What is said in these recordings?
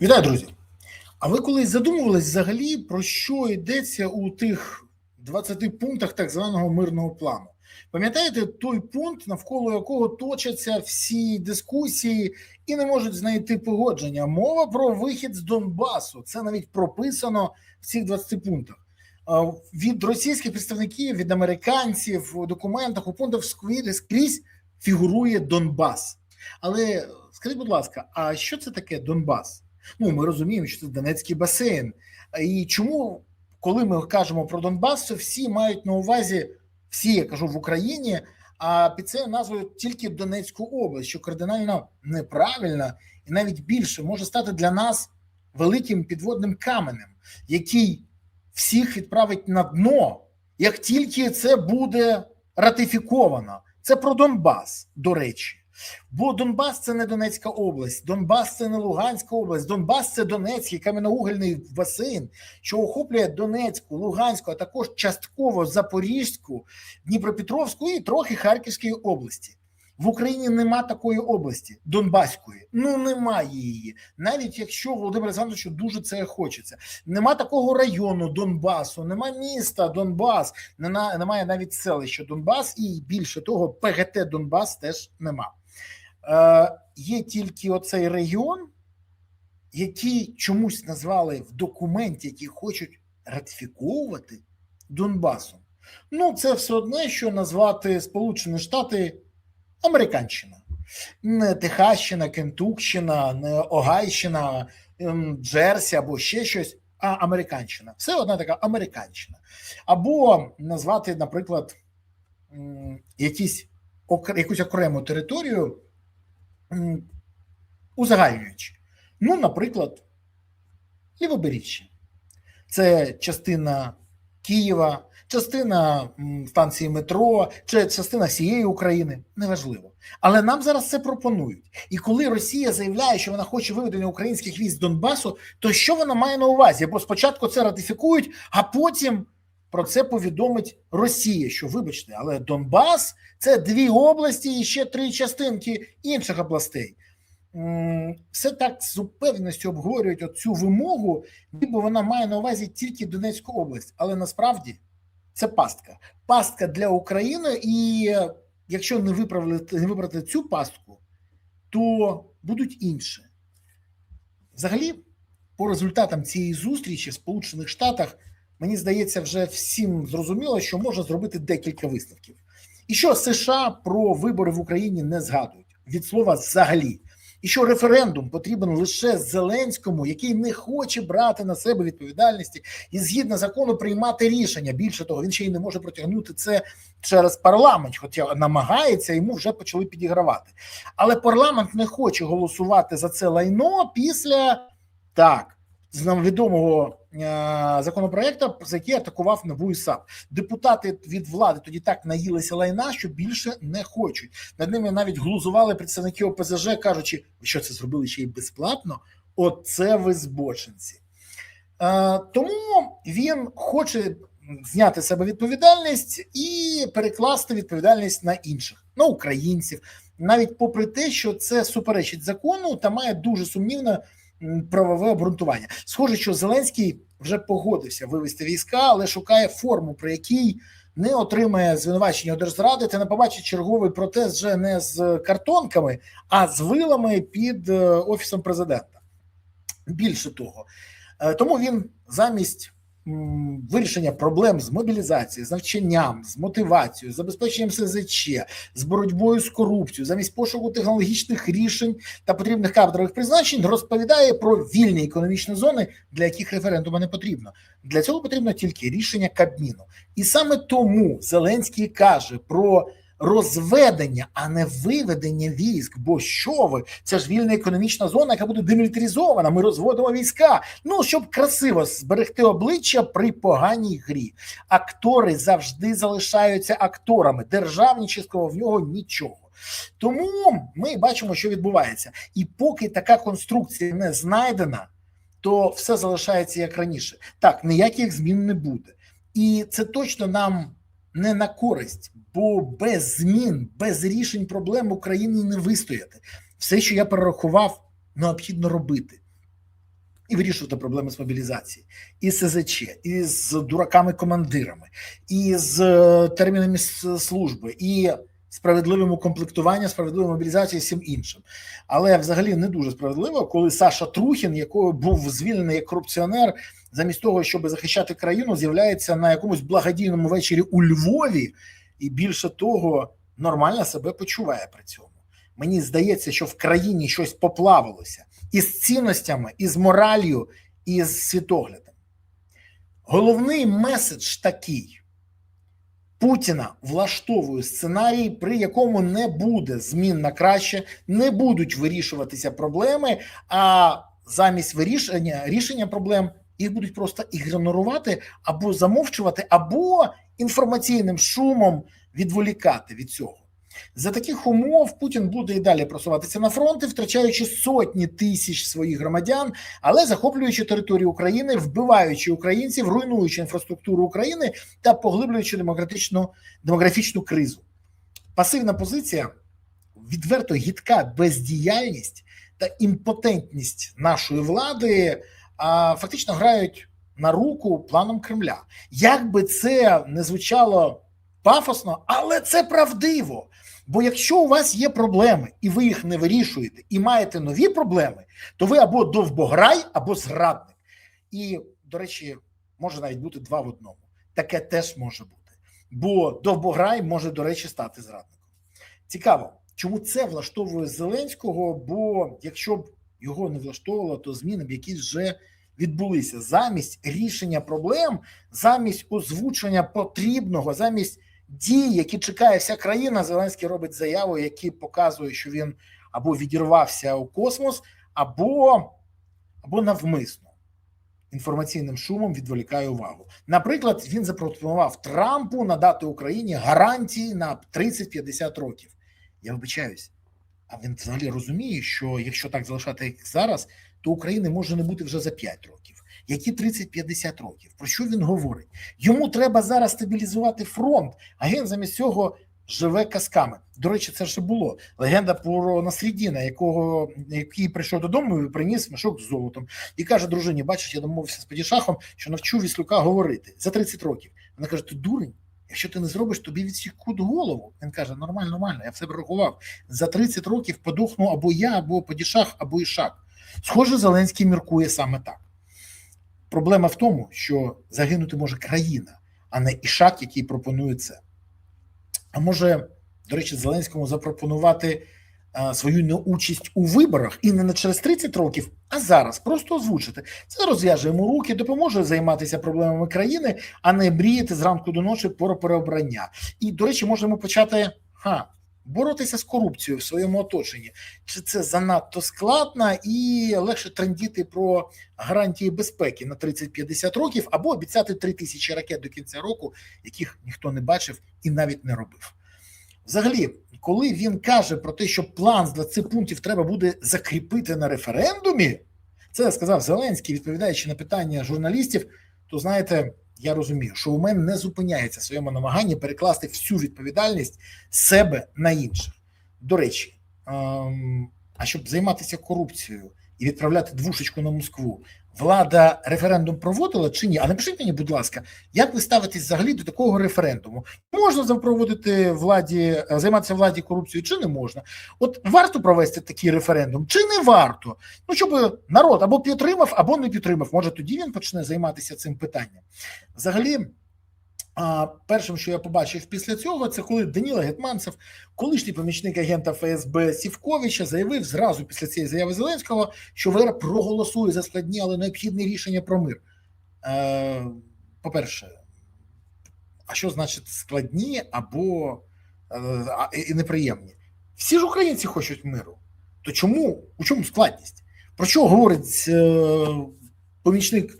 Вітаю, друзі! А ви колись задумувались взагалі про що йдеться у тих 20 пунктах так званого мирного плану? Пам'ятаєте той пункт, навколо якого точаться всі дискусії і не можуть знайти погодження? Мова про вихід з Донбасу. Це навіть прописано в цих 20 пунктах. Від російських представників, від американців у документах у пунктах скрізь скрізь фігурує Донбас. Але скажіть, будь ласка, а що це таке Донбас? Ну, ми розуміємо, що це Донецький басейн. І чому, коли ми кажемо про Донбас, то всі мають на увазі, всі я кажу в Україні, а під цією назвою тільки Донецьку область, що кардинально неправильно і навіть більше може стати для нас великим підводним каменем, який всіх відправить на дно, як тільки це буде ратифіковано. Це про Донбас, до речі. Бо Донбас це не Донецька область, Донбас це не Луганська область, Донбас це Донецький кам'яноугільний басейн, що охоплює Донецьку, Луганську, а також частково Запорізьку, Дніпропетровську і трохи Харківської області. В Україні нема такої області Донбаської. Ну немає її. Навіть якщо Володимир Олександровичу дуже це хочеться. Нема такого району Донбасу, нема міста Донбас, немає навіть селища Донбас, і більше того, ПГТ Донбас теж нема. Е, Є тільки оцей регіон, який чомусь назвали в документі, який хочуть ратифіковувати Донбасом. Ну, це все одне, що назвати Сполучені Штати Американщина. Не Техащина, Кентукщина, не Огайщина, Джерсі або ще щось, а Американщина. Все одна така Американщина. Або назвати, наприклад, якісь, якусь окрему територію узагальнюючи. Ну, наприклад, Лівобережжя. Це частина Києва, частина станції метро, чи частина всієї України неважливо. Але нам зараз це пропонують. І коли Росія заявляє, що вона хоче виведення українських військ з Донбасу, то що вона має на увазі? Бо спочатку це ратифікують, а потім про це повідомить Росія. Що, вибачте, але Донбас це дві області і ще три частинки інших областей. Все так з упевненістю обговорюють оцю вимогу, ніби вона має на увазі тільки Донецьку область, але насправді це пастка. Пастка для України, і якщо не виправити, не вибрати цю пастку, то будуть інші. Взагалі, по результатам цієї зустрічі в Сполучених Штатах, мені здається, вже всім зрозуміло, що можна зробити декілька висновків. І що США про вибори в Україні не згадують від слова взагалі. І що референдум потрібен лише Зеленському, який не хоче брати на себе відповідальності і згідно закону приймати рішення. Більше того, він ще й не може протягнути це через парламент, хоча намагається, йому вже почали підігравати. Але парламент не хоче голосувати за це лайно після так з нам відомого е, законопроекту, за який атакував і САП. Депутати від влади тоді так наїлися лайна, що більше не хочуть. Над ними навіть глузували представники ОПЗЖ, кажучи, ви що це зробили ще й безплатно? Оце ви збочинці. Е, тому він хоче зняти з себе відповідальність і перекласти відповідальність на інших, на українців, навіть попри те, що це суперечить закону та має дуже сумнівно правове обґрунтування. Схоже, що Зеленський вже погодився вивести війська, але шукає форму, при якій не отримає звинувачення держзради та не побачить черговий протест вже не з картонками, а з вилами під е, офісом президента. Більше того, е, тому він замість вирішення проблем з мобілізацією, з навчанням, з мотивацією, забезпеченням СЗЧ, з боротьбою з корупцією, замість пошуку технологічних рішень та потрібних кадрових призначень, розповідає про вільні економічні зони, для яких референдума не потрібно. Для цього потрібно тільки рішення Кабміну, і саме тому Зеленський каже про розведення, а не виведення військ. Бо що ви? Це ж вільна економічна зона, яка буде демілітаризована. Ми розводимо війська. Ну щоб красиво зберегти обличчя при поганій грі. Актори завжди залишаються акторами. Державнічого в нього нічого. Тому ми бачимо, що відбувається, і поки така конструкція не знайдена, то все залишається як раніше. Так, ніяких змін не буде, і це точно нам не на користь, бо без змін, без рішень проблем Україні не вистояти. Все, що я перерахував, необхідно робити. і вирішувати проблеми з мобілізації, і СЗЧ, і з дураками-командирами, і з е, термінами служби, і справедливим укомплектуванням, справедливою мобілізацією і всім іншим. Але взагалі не дуже справедливо, коли Саша Трухін, який був звільнений як корупціонер, замість того, щоб захищати країну, з'являється на якомусь благодійному вечорі у Львові, і більше того, нормально себе почуває при цьому. Мені здається, що в країні щось поплавилося із цінностями, із моралью, і з світоглядом. Головний меседж такий: Путіна влаштовує сценарій, при якому не буде змін на краще, не будуть вирішуватися проблеми, а замість вирішення рішення проблем їх будуть просто ігнорувати або замовчувати, або інформаційним шумом відволікати від цього. За таких умов Путін буде і далі просуватися на фронти, втрачаючи сотні тисяч своїх громадян, але захоплюючи територію України, вбиваючи українців, руйнуючи інфраструктуру України та поглиблюючи демократичну демографічну кризу. Пасивна позиція, відверто гідка бездіяльність та імпотентність нашої влади а, фактично грають на руку планом Кремля. Як би це не звучало пафосно, але це правдиво. Бо якщо у вас є проблеми, і ви їх не вирішуєте, і маєте нові проблеми, то ви або довбограй, або зрадник. І, до речі, може навіть бути два в одному. Таке теж може бути. Бо довбограй може, до речі, стати зрадником. Цікаво, чому це влаштовує Зеленського? Бо якщо б його не влаштовувало, то зміни б якісь вже відбулися замість рішення проблем, замість озвучення потрібного, замість дій, які чекає вся країна, Зеленський робить заяву, які показує, що він або відірвався у космос, або, або навмисно інформаційним шумом відволікає увагу. Наприклад, він запропонував Трампу надати Україні гарантії на 30-50 років. Я вибачаюсь, а він взагалі розуміє, що якщо так залишати як зараз, то України може не бути вже за 5 років. Які 30-50 років? Про що він говорить? Йому треба зараз стабілізувати фронт, а він замість цього живе казками. До речі, це вже було легенда про Насрідіна, якого який прийшов додому і приніс мішок з золотом, і каже дружині: бачиш, я домовився з Падішахом, що навчу Віслюка говорити за 30 років. Вона каже: Ти дурень. Якщо ти не зробиш, тобі відсікуть голову. Він каже: нормально, нормально, я все рахував. За 30 років подохну або я, або Падішах, або Ішак. Схоже, Зеленський міркує саме так. Проблема в тому, що загинути може країна, а не ішак, який пропонує це. А може, до речі, Зеленському запропонувати а, свою неучасть у виборах і не через 30 років, а зараз просто озвучити. Це розв'яже йому руки, допоможе займатися проблемами країни, а не мріяти зранку до ночі про переобрання. І, до речі, можемо почати ха, боротися з корупцією в своєму оточенні. Чи це занадто складно і легше трендіти про гарантії безпеки на 30-50 років або обіцяти 3 тисячі ракет до кінця року, яких ніхто не бачив і навіть не робив. Взагалі, коли він каже про те, що план з 20 пунктів треба буде закріпити на референдумі, це сказав Зеленський, відповідаючи на питання журналістів, то знаєте, я розумію, що у мене не зупиняється в своєму намаганні перекласти всю відповідальність себе на інших. До речі, ем, а щоб займатися корупцією і відправляти двушечку на Москву, влада референдум проводила чи ні? А напишіть мені, будь ласка, як ви ставитесь взагалі до такого референдуму? Можна запроводити владі, займатися владі корупцією, чи не можна? От варто провести такий референдум, чи не варто? Ну щоб народ або підтримав, або не підтримав. Може, тоді він почне займатися цим питанням. Взагалі. А першим, що я побачив після цього, це коли Даніла Гетманцев, колишній помічник агента ФСБ Сівковича, заявив зразу після цієї заяви Зеленського, що ВР проголосує за складні, але необхідні рішення про мир. Е, По-перше, а що значить складні або е, і неприємні? Всі ж українці хочуть миру. То чому у чому складність? Про що говорить е, помічник?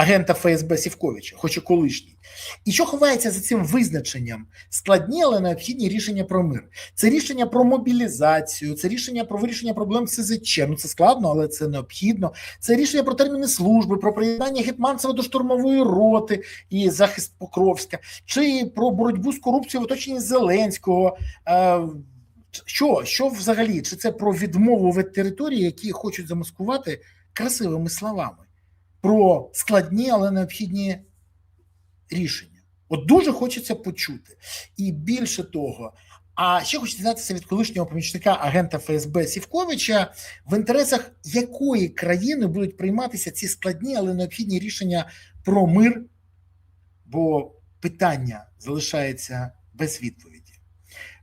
Агента ФСБ Сівковича, хоч і колишній. І що ховається за цим визначенням? Складні, але необхідні рішення про мир. Це рішення про мобілізацію, це рішення про вирішення проблем СЗЧ. Ну це складно, але це необхідно. Це рішення про терміни служби, про приєднання Гетманцева до штурмової роти і захист Покровська, чи про боротьбу з корупцією в оточенні Зеленського. Що що взагалі? Чи це про відмову від території, які хочуть замаскувати красивими словами про складні, але необхідні рішення. От дуже хочеться почути. І більше того, а ще хочу дізнатися від колишнього помічника агента ФСБ Сівковича, в інтересах якої країни будуть прийматися ці складні, але необхідні рішення про мир, бо питання залишається без відповіді.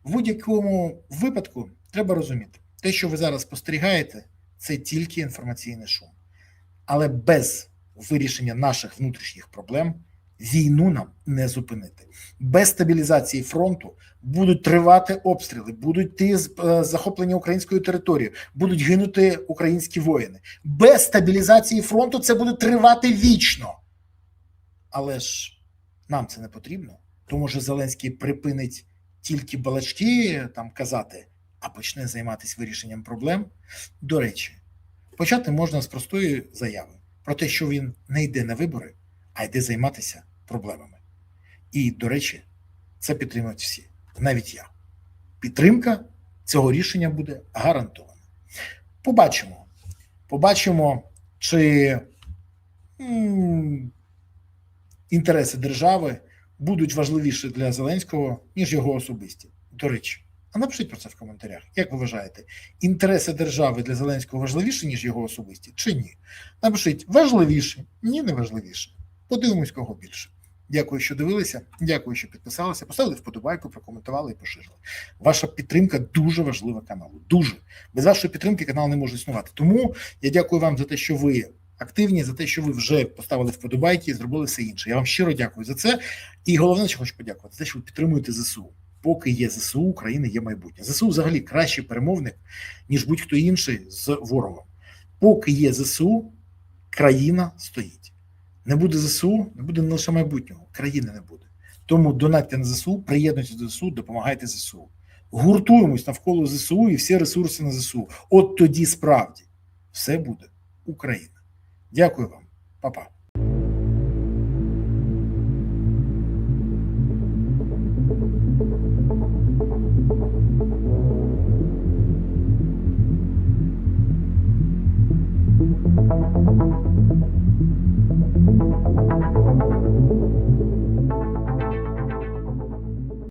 В будь-якому випадку треба розуміти, те, що ви зараз спостерігаєте, це тільки інформаційний шум. Але без вирішення наших внутрішніх проблем війну нам не зупинити. Без стабілізації фронту будуть тривати обстріли, будуть йти е, захоплення української території, будуть гинути українські воїни. Без стабілізації фронту це буде тривати вічно. Але ж нам це не потрібно. Тому що Зеленський припинить тільки балачки там казати, а почне займатися вирішенням проблем. До речі, почати можна з простої заяви про те, що він не йде на вибори, а йде займатися проблемами. І, до речі, це підтримують всі, навіть я. Підтримка цього рішення буде гарантована. Побачимо. Побачимо, чи м, інтереси держави будуть важливіші для Зеленського, ніж його особисті. До речі, а напишіть про це в коментарях. Як ви вважаєте, інтереси держави для Зеленського важливіші, ніж його особисті, чи ні? Напишіть важливіше, ні, не важливіше. Подивимось, кого більше. Дякую, що дивилися. Дякую, що підписалися. Поставили вподобайку, прокоментували і поширили. Ваша підтримка дуже важлива каналу. Дуже без вашої підтримки канал не може існувати. Тому я дякую вам за те, що ви активні, за те, що ви вже поставили вподобайки і зробили все інше. Я вам щиро дякую за це. І головне, що хочу подякувати, за те, що ви підтримуєте ЗСУ. Поки є ЗСУ, України є майбутнє. ЗСУ взагалі кращий перемовник, ніж будь-хто інший з ворогом. Поки є ЗСУ, країна стоїть. Не буде ЗСУ, не буде не лише майбутнього, країни не буде. Тому донатьте на ЗСУ, приєднуйтесь до ЗСУ, допомагайте ЗСУ. Гуртуємось навколо ЗСУ і всі ресурси на ЗСУ. От тоді справді все буде Україна. Дякую вам, Па-па.